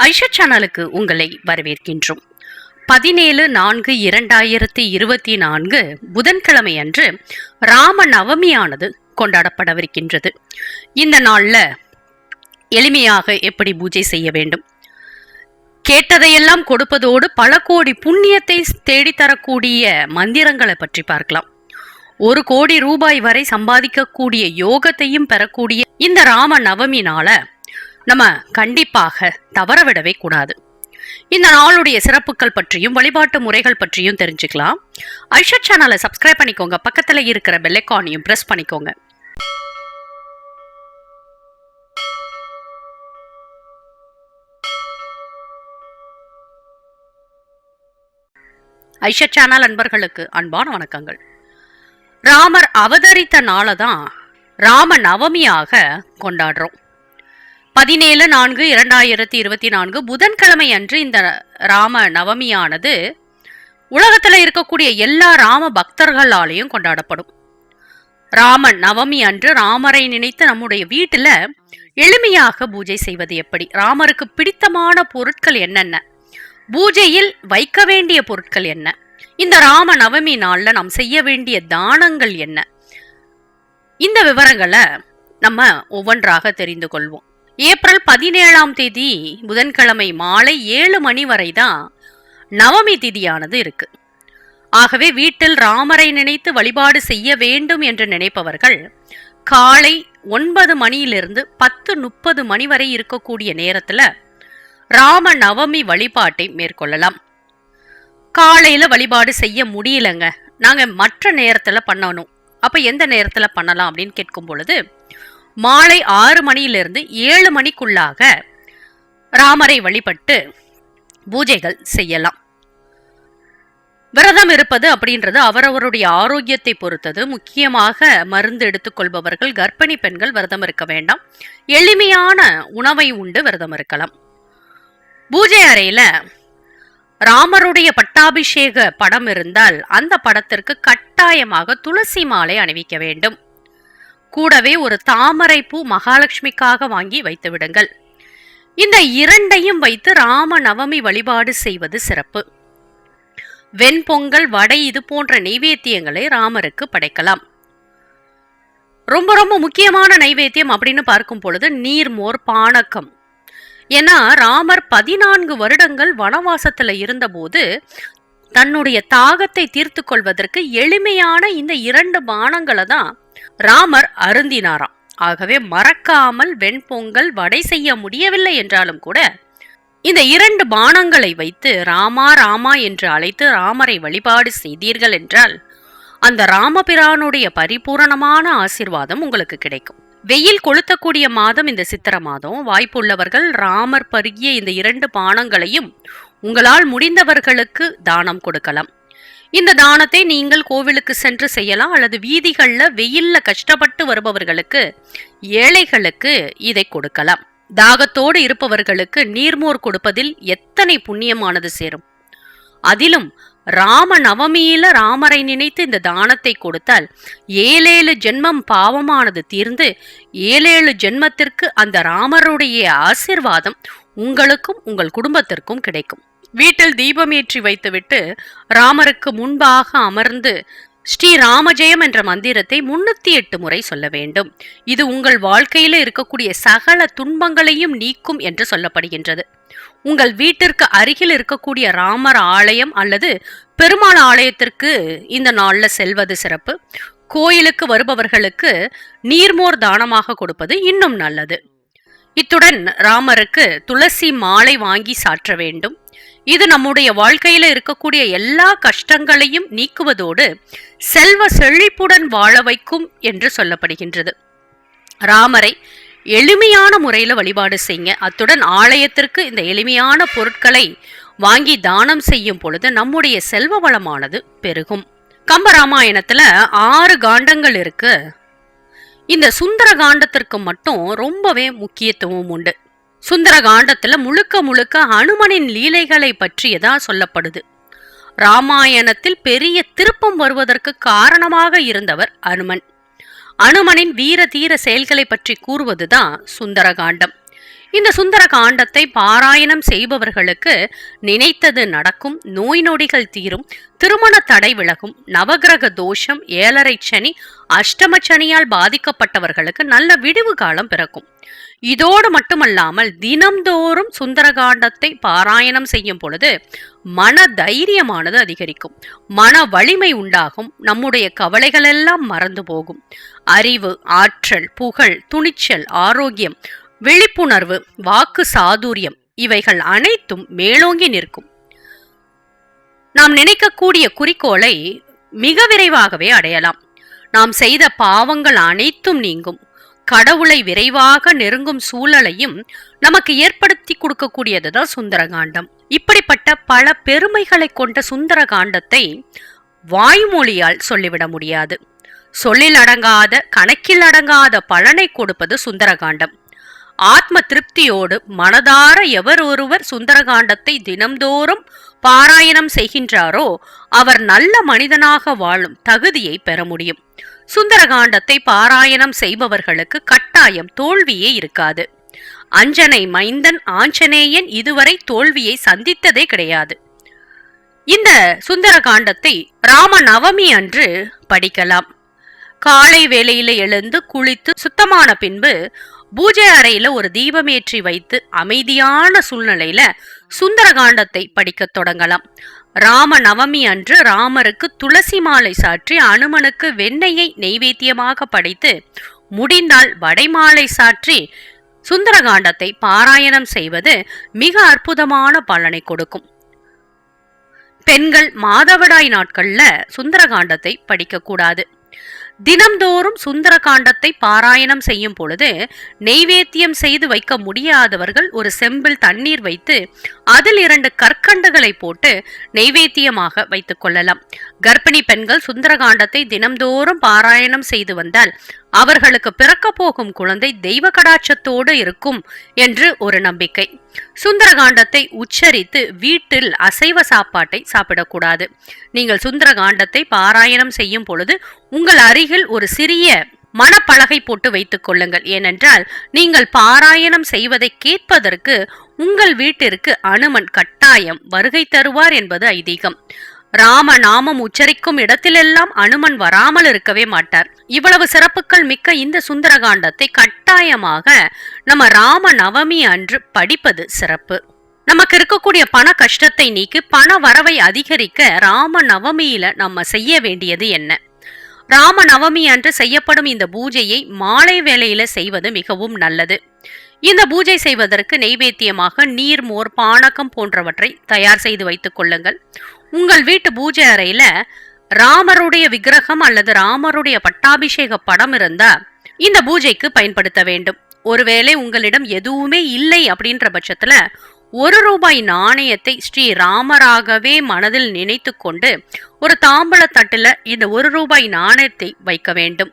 ஐஷா சேனலுக்கு உங்களை வரவேற்கின்றோம். பதினேழு நான்கு இரண்டாயிரத்தி இருபத்தி நான்கு புதன்கிழமை அன்று ராம நவமியானது கொண்டாடப்படவிருக்கின்றது. இந்த நாளில் எளிமையாக எப்படி பூஜை செய்ய வேண்டும்? கேட்டதையெல்லாம் கொடுப்பதோடு பல கோடி புண்ணியத்தை தேடித்தரக்கூடிய மந்திரங்களை பற்றி பார்க்கலாம். ஒரு கோடி ரூபாய் வரை சம்பாதிக்கக்கூடிய யோகத்தையும் பெறக்கூடிய இந்த ராம நவமினால நம்ம கண்டிப்பாக தவறவிடவே கூடாது. இந்த நாளுடைய சிறப்புகள் பற்றியும் வழிபாட்டு முறைகள் பற்றியும் தெரிஞ்சுக்கலாம். ஐஷா சேனலை சப்ஸ்கிரைப் பண்ணிக்கோங்க. பக்கத்துல இருக்கிற பெல்லைக்கானையும் பிரஸ் பண்ணிக்கோங்க. ஐஷா சேனல் அன்பர்களுக்கு அன்பான வணக்கங்கள். ராமர் அவதரித்த நாளை தான் ராம நவமியாக கொண்டாடுறோம். பதினேழு நான்கு இரண்டாயிரத்தி இருபத்தி நான்கு புதன்கிழமை அன்று இந்த ராம நவமியானது உலகத்தில் இருக்கக்கூடிய எல்லா ராம பக்தர்களாலையும் கொண்டாடப்படும். ராம நவமி அன்று ராமரை நினைத்து நம்முடைய வீட்டில் எளிமையாக பூஜை செய்வது எப்படி? ராமருக்கு பிடித்தமான பொருட்கள் என்னென்ன? பூஜையில் வைக்க வேண்டிய பொருட்கள் என்ன? இந்த ராம நவமி நாளில் நாம் செய்ய வேண்டிய தானங்கள் என்ன? இந்த விவரங்களை நம்ம ஒவ்வொன்றாக தெரிந்து கொள்வோம். ஏப்ரல் பதினேழாம் தேதி புதன்கிழமை மாலை ஏழு மணி வரை தான் நவமி திதியானது இருக்கு. ஆகவே வீட்டில் ராமரை நினைத்து வழிபாடு செய்ய வேண்டும் என்று நினைப்பவர்கள் காலை ஒன்பது மணியிலிருந்து பத்து முப்பது மணி வரை இருக்கக்கூடிய நேரத்தில் ராம நவமி வழிபாட்டை மேற்கொள்ளலாம். காலையில் வழிபாடு செய்ய முடியலங்க. நாங்கள் மற்ற நேரத்தில் பண்ணணும். அப்போ எந்த நேரத்தில் பண்ணலாம் அப்படின்னு கேட்கும் பொழுது மாலை ஆறு மணியிலிருந்து ஏழு மணிக்குள்ளாக ராமரை வழிபட்டு பூஜைகள் செய்யலாம். விரதம் இருப்பது அப்படின்றது அவரவருடைய ஆரோக்கியத்தை பொறுத்தது. முக்கியமாக மருந்து எடுத்துக்கொள்பவர்கள் கர்ப்பிணி பெண்கள் விரதம் இருக்க வேண்டாம். எளிமையான உணவை உண்டு விரதம் இருக்கலாம். பூஜை அறையில ராமருடைய பட்டாபிஷேக படம் இருந்தால் அந்த படத்திற்கு கட்டாயமாக துளசி மாலை அணிவிக்க வேண்டும். கூடவே ஒரு தாமரை பூ மகாலட்சுமிக்காக வாங்கி வைத்து விடுங்கள். இந்த இரண்டையும் வைத்து ராம நவமி வழிபாடு செய்வது சிறப்பு. வெண்பொங்கல் வடை இது போன்ற நைவேத்தியங்களை ராமருக்கு படைக்கலாம். ரொம்ப ரொம்ப முக்கியமான நைவேத்தியம் அப்படின்னு பார்க்கும் பொழுது நீர்மோர் பானக்கம் ஏன்னா ராமர் பதினான்கு வருடங்கள் வனவாசத்துல இருந்தபோது தன்னுடைய தாகத்தை தீர்த்து கொள்வதற்கு எளிமையான இந்த இரண்டு பானங்களை தான் ராமர் அருந்தினாராம். ஆகவே மறக்காமல் வெண்பொங்கல் வடை செய்ய முடியவில்லை என்றாலும் கூட இந்த இரண்டு பானங்களை வைத்து ராமா ராமா என்று அழைத்து ராமரை வழிபாடு செய்தீர்கள் என்றால் அந்த ராமபிரானுடைய பரிபூரணமான ஆசிர்வாதம் உங்களுக்கு கிடைக்கும். வெயில் கொளுத்தக்கூடிய மாதம் இந்த சித்திர மாதம். வாய்ப்புள்ளவர்கள் ராமர் பருகிய இந்த இரண்டு பானங்களையும் உங்களால் முடிந்தவர்களுக்கு தானம் கொடுக்கலாம். இந்த தானத்தை நீங்கள் கோவிலுக்கு சென்று செய்யலாம் அல்லது வீதிகளில் வெயில்ல கஷ்டப்பட்டு வருபவர்களுக்கு ஏழைகளுக்கு இதை கொடுக்கலாம். தாகத்தோடு இருப்பவர்களுக்கு நீர்மோர் கொடுப்பதில் எத்தனை புண்ணியமானது சேரும்? அதிலும் ராம நவமியில ராமரை நினைத்து இந்த தானத்தை கொடுத்தால் ஏழேழு ஜென்மம் பாவமானது தீர்ந்து ஏழேழு ஜென்மத்திற்கு அந்த ராமருடைய ஆசிர்வாதம் உங்களுக்கும் உங்கள் குடும்பத்திற்கும் கிடைக்கும். வீட்டில் தீபமேற்றி வைத்துவிட்டு ராமருக்கு முன்பாக அமர்ந்து ஸ்ரீ ராமஜெயம் என்ற மந்திரத்தை முன்னூத்தி எட்டு முறை சொல்ல வேண்டும். இது உங்கள் வாழ்க்கையில இருக்கக்கூடிய சகல துன்பங்களையும் நீக்கும் என்று சொல்லப்படுகின்றது. உங்கள் வீட்டிற்கு அருகில் இருக்கக்கூடிய ராமர் ஆலயம் அல்லது பெருமாள் ஆலயத்திற்கு இந்த நாளில் செல்வது சிறப்பு. கோயிலுக்கு வருபவர்களுக்கு நீர்மோர் தானமாக கொடுப்பது இன்னும் நல்லது. இத்துடன் ராமருக்கு துளசி மாலை வாங்கி சாற்ற வேண்டும். இது நம்முடைய வாழ்க்கையில இருக்கக்கூடிய எல்லா கஷ்டங்களையும் நீக்குவதோடு செல்வ செழிப்புடன் வாழ வைக்கும் என்று சொல்லப்படுகின்றது. ராமரை எளிமையான முறையில் வழிபாடு செய்யுங்க. அத்துடன் ஆலயத்திற்கு இந்த எளிமையான பொருட்களை வாங்கி தானம் செய்யும் பொழுது நம்முடைய செல்வ வளமானது பெருகும். கம்பராமாயணத்துல ஆறு காண்டங்கள் இருக்கு. இந்த சுந்தர காண்டத்திற்கு மட்டும் ரொம்பவே முக்கியத்துவம் உண்டு. சுந்தரகாண்டத்துல முழுக்க முழுக்க ஹனுமனின் லீலைகளை பற்றியதா சொல்லப்படுது? ராமாயணத்தில் பெரிய திருப்பம் வருவதற்கு காரணமாக இருந்தவர் அனுமன் அனுமனின் வீர தீர செயல்களை பற்றி கூறுவதுதான் சுந்தர காண்டம் இந்த சுந்தர காண்டத்தை பாராயணம் செய்பவர்களுக்கு நினைத்தது நடக்கும் நோய் நொடிகள் தீரும் திருமண தடை விலகும் நவகிரக தோஷம் ஏழரை சனி அஷ்டம சனியால் பாதிக்கப்பட்டவர்களுக்கு நல்ல விடிவு காலம் பிறக்கும். இதோடு மட்டுமல்லாமல் தினம்தோறும் சுந்தரகாண்டத்தை பாராயணம் செய்யும் பொழுது மன தைரியமானது அதிகரிக்கும். மன வலிமை உண்டாகும். நம்முடைய கவலைகளெல்லாம் மறந்து போகும். அறிவு ஆற்றல் புகழ் துணிச்சல் ஆரோக்கியம் விழிப்புணர்வு வாக்கு சாதுரியம் இவைகள் அனைத்தும் மேலோங்கி நிற்கும். நாம் நினைக்கக்கூடிய குறிக்கோளை மிக விரைவாகவே அடையலாம். நாம் செய்த பாவங்கள் அனைத்தும் நீங்கும். கடவுளை விரைவாக நெருங்கும் சூழலையும் நமக்கு ஏற்படுத்தி கொடுக்கக்கூடியதுதான் சுந்தரகாண்டம். இப்படிப்பட்ட பல பெருமைகளை கொண்ட சுந்தரகாண்டத்தை வாய்மொழியால் சொல்லிவிட முடியாது. சொல்லில் அடங்காத கணக்கில் அடங்காத பலனை கொடுப்பது சுந்தரகாண்டம். ஆத்ம திருப்தியோடு மனதார எவர் ஒருவர் சுந்தரகாண்டத்தை தினம்தோறும் பாராயணம் செய்கின்றாரோ அவர் நல்ல மனிதனாக வாழும் தகுதியை பெற முடியும். சுந்தரகாண்டத்தை பாராயணம் செய்பவர்களுக்கு கட்டாயம் தோல்வியே இருக்காது. அஞ்சனை மைந்தன் ஆஞ்சநேயன் இதுவரை தோல்வியை சந்தித்ததே கிடையாது. இந்த சுந்தரகாண்டத்தை ராம நவமி அன்று படிக்கலாம். காலை வேளையில எழுந்து குளித்து சுத்தமான பின்பு பூஜை அறையில ஒரு தீபமேற்றி வைத்து அமைதியான சூழ்நிலையில சுந்தரகாண்டத்தை படிக்கத் தொடங்கலாம். ராம நவமி அன்று ராமருக்கு துளசி மாலை சாற்றி அனுமனுக்கு வெண்ணெயை நெய்வேத்தியமாக படைத்து முடிந்தால் வடைமாலை சாற்றி சுந்தரகாண்டத்தை பாராயணம் செய்வது மிக அற்புதமான பலனை கொடுக்கும். பெண்கள் மாதவிடாய் நாட்கள்ல சுந்தரகாண்டத்தை படிக்கக்கூடாது தினம்தோறும் சுந்தர காண்டத்தை பாராயணம் செய்யும் பொழுது நெய்வேத்தியம் செய்து வைக்க முடியாதவர்கள் ஒரு செம்பில் தண்ணீர் வைத்து அதில் இரண்டு கற்கண்டுகளை போட்டு நெய்வேத்தியமாக வைத்துக் கொள்ளலாம். கர்ப்பிணி பெண்கள் சுந்தர காண்டத்தை தினம்தோறும் பாராயணம் செய்து வந்தால் அவர்களுக்கு பிறக்க போகும் குழந்தை தெய்வ கடாட்சத்தோடு இருக்கும் என்று ஒரு நம்பிக்கை. சுந்தரகாண்டத்தை உச்சரித்து வீட்டில் அசைவ சாப்பாட்டை சாப்பிடக்கூடாது. நீங்கள் சுந்தரகாண்டத்தை பாராயணம் செய்யும் பொழுது உங்கள் அருகில் ஒரு சிறிய மனப்பலகை போட்டு வைத்துக் கொள்ளுங்கள். ஏனென்றால் நீங்கள் பாராயணம் செய்வதை கேட்பதற்கு உங்கள் வீட்டிற்கு அனுமன் கட்டாயம் வருகை தருவார் என்பது ஐதீகம். ராம நாமம் உச்சரிக்கும் இடத்திலெல்லாம் அனுமன் வராமல் இருக்கவே மாட்டார். இவ்வளவு சிறப்புகள் மிக்க இந்த சுந்தரகாண்டத்தை கட்டாயமாக நம்ம ராம நவமி அன்று படிப்பது சிறப்பு. நமக்கு இருக்கக்கூடிய பண கஷ்டத்தை நீக்கி பண வரவை அதிகரிக்க ராம நவமியில நம்ம செய்ய வேண்டியது என்ன? ராம நவமி அன்று செய்யப்படும் இந்த பூஜையை மாலை வேளையில செய்வது மிகவும் நல்லது. இந்த பூஜை செய்வதற்கு நெய்வேத்தியமாக நீர் மோர் பானகம் போன்றவற்றை தயார் செய்து வைத்துக் கொள்ளுங்கள். உங்கள் வீட்டு பூஜை அறையில ராமருடைய விக்கிரகம் அல்லது ராமருடைய பட்டாபிஷேக படம் இருந்தா இந்த பூஜைக்கு பயன்படுத்த வேண்டும். ஒருவேளை உங்களிடம் எதுவுமே இல்லை அப்படின்ற பட்சத்துல ஒரு ரூபாய் நாணயத்தை ஸ்ரீ ராமராகவே மனதில் நினைத்து கொண்டு ஒரு தாம்பள இந்த ஒரு ரூபாய் நாணயத்தை வைக்க வேண்டும்.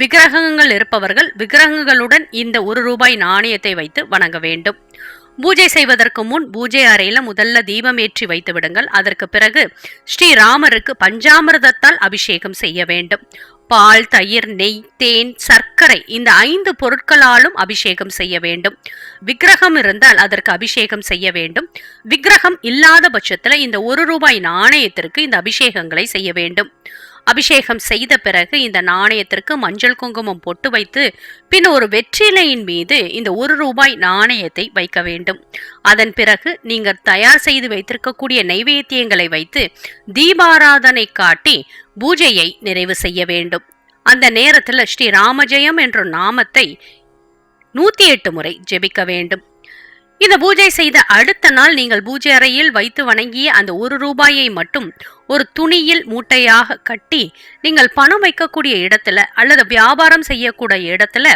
விக்கிரகங்கள் இருப்பவர்கள் விக்கிரகங்களுடன் இந்த ஒரு ரூபாய் நாணயத்தை வைத்து வணங்க வேண்டும். பூஜை செய்வதற்கு முன் பூஜை அறையில முதல்ல தீபம் ஏற்றி வைத்து விடுங்கள். அதற்கு பிறகு ஸ்ரீராமருக்கு பஞ்சாமிரதத்தால் அபிஷேகம் செய்ய வேண்டும். பால் தயிர் நெய் தேன் சர்க்கரை இந்த ஐந்து பொருட்களாலும் அபிஷேகம் செய்ய வேண்டும். விக்கிரகம் இருந்தால் அதற்கு அபிஷேகம் செய்ய வேண்டும். விக்கிரகம் இல்லாத பட்சத்தில் இந்த ஒரு ரூபாய் நாணயத்திற்கு இந்த அபிஷேகங்களை செய்ய வேண்டும். அபிஷேகம் செய்த பிறகு இந்த நாணயத்திற்கு மஞ்சள் குங்குமம் பொட்டு வைத்து பின் ஒரு வெற்றிலையின் மீது இந்த ஒரு ரூபாய் நாணயத்தை வைக்க வேண்டும். அதன் பிறகு நீங்கள் தயார் செய்து வைத்திருக்கக்கூடிய நைவேத்தியங்களை வைத்து தீபாராதனை காட்டி பூஜையை நிறைவு செய்ய வேண்டும். அந்த நேரத்தில் ஸ்ரீ ராமஜெயம் என்ற நாமத்தை நூத்தி எட்டு முறை ஜெபிக்க வேண்டும். இந்த பூஜை செய்த அடுத்த நாள் நீங்கள் பூஜை அறையில் வைத்து வணங்கிய அந்த ஒரு ரூபாயை மட்டும் ஒரு துணியில் மூட்டையாக கட்டி நீங்கள் பணம் வைக்கக்கூடிய இடத்துல அல்லது வியாபாரம் செய்யக்கூடிய இடத்துல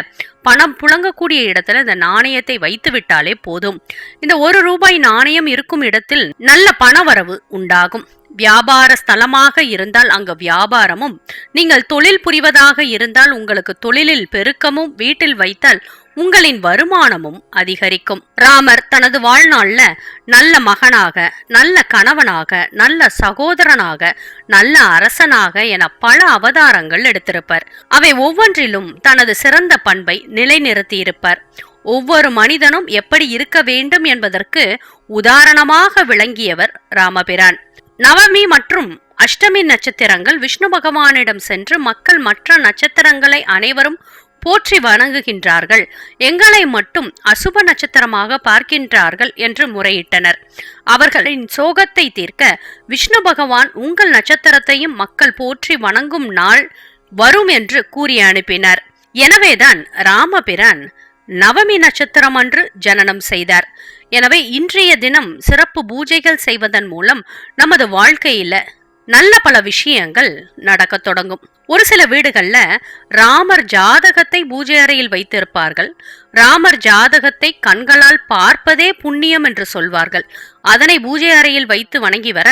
பணம் புழங்கக்கூடிய இடத்துல இந்த நாணயத்தை வைத்து விட்டாலே போதும். இந்த ஒரு ரூபாய் நாணயம் இருக்கும் இடத்தில் நல்ல பணவரவு உண்டாகும். வியாபார ஸ்தலமாக இருந்தால் அங்கு வியாபாரமும் நீங்கள் தொழில் புரிவதாக இருந்தால் உங்களுக்கு தொழிலில் பெருக்கமும் வீட்டில் வைத்தால் உங்களின் வருமானமும் அதிகரிக்கும். ராமர் தனது வாழ்நாள்ல நல்ல மகனாக நல்ல கணவனாக நல்ல சகோதரனாக நல்ல அரசனாக என பல அவதாரங்கள் எடுத்திருப்பர். அவை ஒவ்வொன்றிலும் தனது சிறந்த பண்பை நிலைநிறுத்தியிருப்பர். ஒவ்வொரு மனிதனும் எப்படி இருக்க வேண்டும் என்பதற்கு உதாரணமாக விளங்கியவர் ராமபிரான். நவமி மற்றும் அஷ்டமி நட்சத்திரங்கள் விஷ்ணு பகவானிடம் சென்று மக்கள் மற்ற நட்சத்திரங்களை அனைவரும் போற்றி வணங்குகின்றார்கள். எங்களை மட்டும் அசுப நட்சத்திரமாக பார்க்கின்றார்கள் என்று முறையிட்டனர். அவர்களின் சோகத்தை தீர்க்க விஷ்ணு பகவான் உங்கள் நட்சத்திரத்தையும் மக்கள் போற்றி வணங்கும் நாள் வரும் என்று கூறி அனுப்பினர். எனவேதான் ராமபிரான் நவமி நட்சத்திரம் அன்று ஜனனம் செய்தார். எனவே இன்றைய தினம் சிறப்பு பூஜைகள் செய்வதன் மூலம் நமது வாழ்க்கையில நல்ல பல விஷயங்கள் நடக்க தொடங்கும். ஒரு சில வீடுகள்ல ராமர் ஜாதகத்தை பூஜை அறையில் வைத்திருப்பார்கள். ராமர் ஜாதகத்தை கண்களால் பார்ப்பதே புண்ணியம் என்று சொல்வார்கள். அதனை பூஜை அறையில் வைத்து வணங்கி வர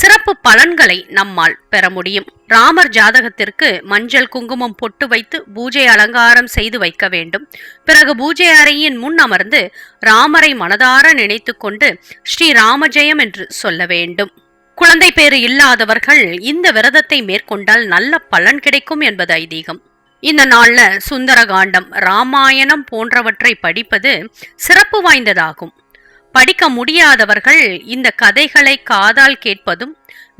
சிறப்பு பலன்களை நம்மால் பெற முடியும். ராமர் ஜாதகத்திற்கு மஞ்சள் குங்குமம் பொட்டு வைத்து பூஜை அலங்காரம் செய்து வைக்க வேண்டும். பிறகு பூஜை அறையின் முன் அமர்ந்து ராமரை மனதார நினைத்து கொண்டு ஸ்ரீ ராமஜெயம் என்று சொல்ல வேண்டும். குழந்தை பேறு இல்லாதவர்கள் இந்த விரதத்தை மேற்கொண்டால் நல்ல பலன் கிடைக்கும் என்பது ஐதீகம். இந்த நாள்ல சுந்தரகாண்டம் ராமாயணம் போன்றவற்றை படிப்பது சிறப்பு வாய்ந்ததாகும். படிக்க முடியாதவர்கள் இந்த கதைகளை காதால் கேட்பதும்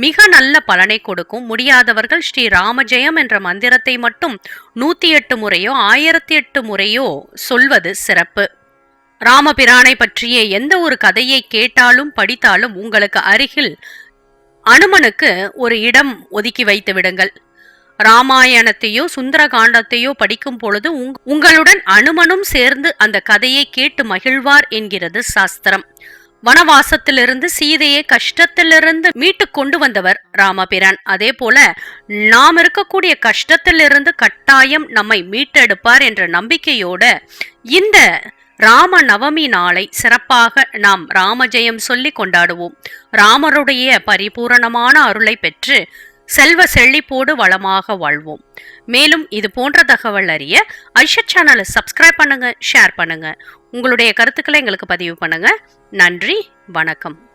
மிக நல்ல பலனை கொடுக்கும். முடியாதவர்கள் ஸ்ரீ ராமஜெயம் என்ற மந்திரத்தை மட்டும் நூத்தி எட்டு முறையோ ஆயிரத்தி எட்டு முறையோ சொல்வது சிறப்பு. ராமபிரானை பற்றிய எந்த ஒரு கதையை கேட்டாலும் படித்தாலும் உங்களுக்கு அருகில் அனுமனுக்கு ஒரு இடம் ஒதுக்கி வைத்து விடுங்கள். ராமாயணத்தையோ சுந்தரகாண்டத்தையோ படிக்கும் பொழுது உங்களுடன் அனுமனும் சேர்ந்து அந்த கதையை கேட்டு மகிழ்வார் என்கிறது சாஸ்திரம். வனவாசத்திலிருந்து சீதையை கஷ்டத்திலிருந்து மீட்டு கொண்டு வந்தவர் ராமபிரான். அதே போல நாம் இருக்கக்கூடிய கஷ்டத்திலிருந்து கட்டாயம் நம்மை மீட்டெடுப்பார் என்ற நம்பிக்கையோட இந்த ராம நவமி நாளை சிறப்பாக நாம் ராமஜெயம் சொல்லி கொண்டாடுவோம். ராமருடைய பரிபூரணமான அருளை பெற்று செல்வ செழிப்போடு வளமாக வாழ்வோம். மேலும் இது போன்ற தகவல் அறிய ஐஷத் சேனலை சப்ஸ்கிரைப் பண்ணுங்க ஷேர் பண்ணுங்க. உங்களுடைய கருத்துக்களை எங்களுக்கு பதிவு பண்ணுங்க. நன்றி வணக்கம்.